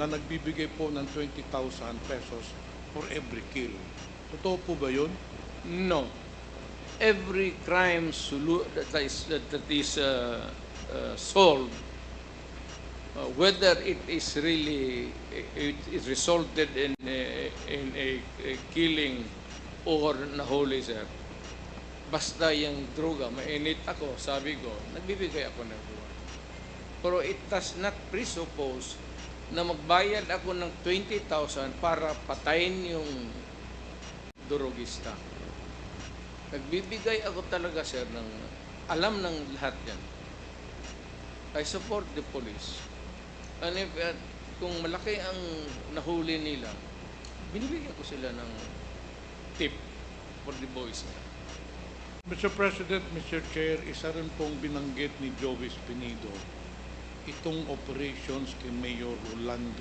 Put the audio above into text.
na nagbibigay po ng 20,000 pesos for every kill. Totoo po ba yun? No. Every crime that is, that, is uh, uh, solved, uh, whether it is really, it is resulted in a, in a, a killing or nahuli, sir. Basta yung droga, mainit ako, sabi ko, nagbibigay ako ng buwan. Pero it does not presuppose na magbayad ako ng 20,000 para patayin yung durugista. Nagbibigay ako talaga, sir, ng alam ng lahat yan. I support the police. And if, uh, kung malaki ang nahuli nila, binibigyan ko sila ng tip for the boys. Mr. President, Mr. Chair, isa rin pong binanggit ni Jovis Pinido itong operations kay Mayor Rolando